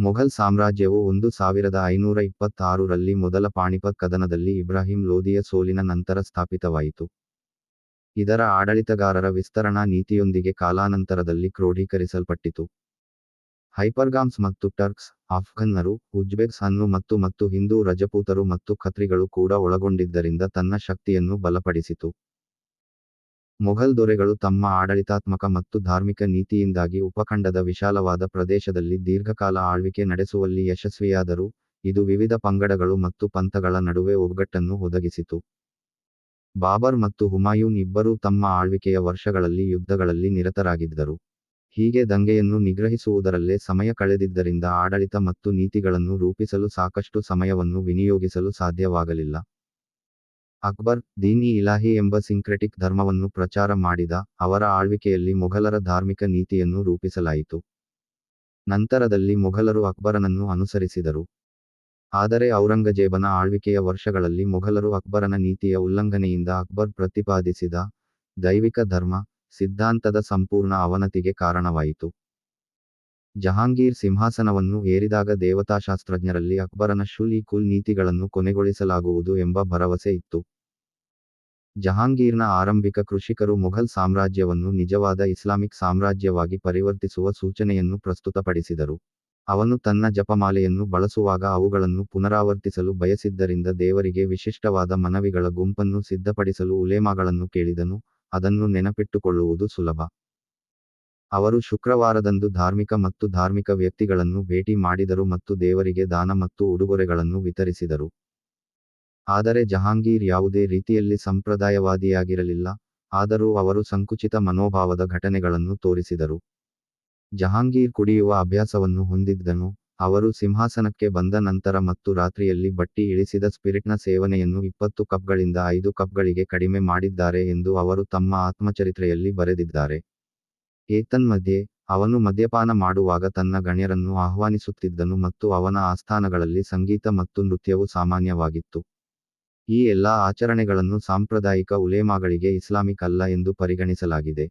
ಮೊಘಲ್ ಸಾಮ್ರಾಜ್ಯವು ಒಂದು ಸಾವಿರದ ಐನೂರ ಇಪ್ಪತ್ತಾರು ರಲ್ಲಿ ಮೊದಲ ಪಾಣಿಪತ್ ಕದನದಲ್ಲಿ ಇಬ್ರಾಹಿಂ ಲೋಧಿಯ ಸೋಲಿನ ನಂತರ ಸ್ಥಾಪಿತವಾಯಿತು. ಇದರ ಆಡಳಿತಗಾರರ ವಿಸ್ತರಣಾ ನೀತಿಯೊಂದಿಗೆ ಕಾಲಾನಂತರದಲ್ಲಿ ಕ್ರೋಢೀಕರಿಸಲ್ಪಟ್ಟಿತು. ಹೈಪರ್ಗಾಮ್ಸ್ ಮತ್ತು ಟರ್ಕ್ಸ್, ಆಫ್ಘನ್ನರು, ಉಜ್ಬೆಕ್ಸ್ ಅನ್ನು ಮತ್ತು ಮತ್ತು ಹಿಂದೂ ರಜಪೂತರು ಮತ್ತು ಖತ್ರಿಗಳು ಕೂಡ ಒಳಗೊಂಡಿದ್ದರಿಂದ ತನ್ನ ಶಕ್ತಿಯನ್ನು ಬಲಪಡಿಸಿತು. ಮೊಘಲ್ ದೊರೆಗಳು ತಮ್ಮ ಆಡಳಿತಾತ್ಮಕ ಮತ್ತು ಧಾರ್ಮಿಕ ನೀತಿಯಿಂದಾಗಿ ಉಪಖಂಡದ ವಿಶಾಲವಾದ ಪ್ರದೇಶದಲ್ಲಿ ದೀರ್ಘಕಾಲ ಆಳ್ವಿಕೆ ನಡೆಸುವಲ್ಲಿ ಯಶಸ್ವಿಯಾದರು, ಇದು ವಿವಿಧ ಪಂಗಡಗಳು ಮತ್ತು ಪಂಥಗಳ ನಡುವೆ ಒಗ್ಗಟ್ಟನ್ನು ಒದಗಿಸಿತು. ಬಾಬರ್ ಮತ್ತು ಹುಮಾಯೂನ್ ಇಬ್ಬರೂ ತಮ್ಮ ಆಳ್ವಿಕೆಯ ವರ್ಷಗಳಲ್ಲಿ ಯುದ್ಧಗಳಲ್ಲಿ ನಿರತರಾಗಿದ್ದರು. ಹೀಗೆ ದಂಗೆಯನ್ನು ನಿಗ್ರಹಿಸುವುದರಲ್ಲೇ ಸಮಯ ಕಳೆದಿದ್ದರಿಂದ ಆಡಳಿತ ಮತ್ತು ನೀತಿಗಳನ್ನು ರೂಪಿಸಲು ಸಾಕಷ್ಟು ಸಮಯವನ್ನು ವಿನಿಯೋಗಿಸಲು ಸಾಧ್ಯವಾಗಲಿಲ್ಲ. ಅಕ್ಬರ್ ದೀನಿ ಇಲಾಹಿ ಎಂಬ ಸಿಂಕ್ರೆಟಿಕ್ ಧರ್ಮವನ್ನು ಪ್ರಚಾರ ಮಾಡಿದ ಅವರ ಆಳ್ವಿಕೆಯಲ್ಲಿ ಮೊಘಲರ ಧಾರ್ಮಿಕ ನೀತಿಯನ್ನು ರೂಪಿಸಲಾಯಿತು. ನಂತರದಲ್ಲಿ ಮೊಘಲರು ಅಕ್ಬರನನ್ನು ಅನುಸರಿಸಿದರು. ಆದರೆ ಔರಂಗಜೇಬನ ಆಳ್ವಿಕೆಯ ವರ್ಷಗಳಲ್ಲಿ ಮೊಘಲರು ಅಕ್ಬರನ ನೀತಿಯ ಉಲ್ಲಂಘನೆಯಿಂದ ಅಕ್ಬರ್ ಪ್ರತಿಪಾದಿಸಿದ ದೈವಿಕ ಧರ್ಮ, ಸಿದ್ಧಾಂತದ ಸಂಪೂರ್ಣ ಅವನತಿಗೆ ಕಾರಣವಾಯಿತು. ಜಹಾಂಗೀರ್ ಸಿಂಹಾಸನವನ್ನು ಏರಿದಾಗ ದೇವತಾಶಾಸ್ತ್ರಜ್ಞರಲ್ಲಿ ಅಕ್ಬರನ ಶುಲ್ ಕುಲ್ ನೀತಿಗಳನ್ನು ಕೊನೆಗೊಳಿಸಲಾಗುವುದು ಎಂಬ ಭರವಸೆ ಇತ್ತು. ಜಹಾಂಗೀರ್ನ ಆರಂಭಿಕ ಕೃಷಿಕರು ಮೊಘಲ್ ಸಾಮ್ರಾಜ್ಯವನ್ನು ನಿಜವಾದ ಇಸ್ಲಾಮಿಕ್ ಸಾಮ್ರಾಜ್ಯವಾಗಿ ಪರಿವರ್ತಿಸುವ ಸೂಚನೆಯನ್ನು ಪ್ರಸ್ತುತಪಡಿಸಿದರು. ಅವನು ತನ್ನ ಜಪಮಾಲೆಯನ್ನು ಬಳಸುವಾಗ ಅವುಗಳನ್ನು ಪುನರಾವರ್ತಿಸಲು ಬಯಸಿದ್ದರಿಂದ ದೇವರಿಗೆ ವಿಶಿಷ್ಟವಾದ ಮನವಿಗಳ ಗುಂಪನ್ನು ಸಿದ್ಧಪಡಿಸಲು ಉಲೇಮಾಗಳನ್ನು ಕೇಳಿದನು, ಅದನ್ನು ನೆನಪಿಟ್ಟುಕೊಳ್ಳುವುದು ಸುಲಭ. ಅವರು ಶುಕ್ರವಾರದಂದು ಧಾರ್ಮಿಕ ಮತ್ತು ಧಾರ್ಮಿಕ ವ್ಯಕ್ತಿಗಳನ್ನು ಭೇಟಿ ಮಾಡಿದರು ಮತ್ತು ದೇವರಿಗೆ ದಾನ ಮತ್ತು ಉಡುಗೊರೆಗಳನ್ನು ವಿತರಿಸಿದರು. ಆದರೆ ಜಹಾಂಗೀರ್ ಯಾವುದೇ ರೀತಿಯಲ್ಲಿ ಸಂಪ್ರದಾಯವಾದಿಯಾಗಿರಲಿಲ್ಲ, ಆದರೂ ಅವರು ಸಂಕುಚಿತ ಮನೋಭಾವದ ಘಟನೆಗಳನ್ನು ತೋರಿಸಿದರು. ಜಹಾಂಗೀರ್ ಕುಡಿಯುವ ಅಭ್ಯಾಸವನ್ನು ಹೊಂದಿದ್ದನು, ಅವರು ಸಿಂಹಾಸನಕ್ಕೆ ಬಂದ ನಂತರ ಮತ್ತು ರಾತ್ರಿಯಲ್ಲಿ ಬಟ್ಟಿ ಇಳಿಸಿದ ಸ್ಪಿರಿಟ್ನ ಸೇವನೆಯನ್ನು ಇಪ್ಪತ್ತು ಕಪ್ಗಳಿಂದ ಐದು ಕಪ್ಗಳಿಗೆ ಕಡಿಮೆ ಮಾಡಿದ್ದಾರೆ ಎಂದು ಅವರು ತಮ್ಮ ಆತ್ಮಚರಿತ್ರೆಯಲ್ಲಿ ಬರೆದಿದ್ದಾರೆ. ಏತನ್ಮಧ್ಯೆ ಅವನು ಮದ್ಯಪಾನ ಮಾಡುವಾಗ ತನ್ನ ಗಣ್ಯರನ್ನು ಆಹ್ವಾನಿಸುತ್ತಿದ್ದನು ಮತ್ತು ಅವನ ಆಸ್ಥಾನಗಳಲ್ಲಿ ಸಂಗೀತ ಮತ್ತು ನೃತ್ಯವು ಸಾಮಾನ್ಯವಾಗಿತ್ತು. ಈ ಎಲ್ಲಾ ಆಚರಣೆಗಳನ್ನು ಸಾಂಪ್ರದಾಯಿಕ ಉಲೇಮಾಗಳಿಗೆ ಇಸ್ಲಾಮಿಕ್ ಅಲ್ಲ ಎಂದು ಪರಿಗಣಿಸಲಾಗಿದೆ.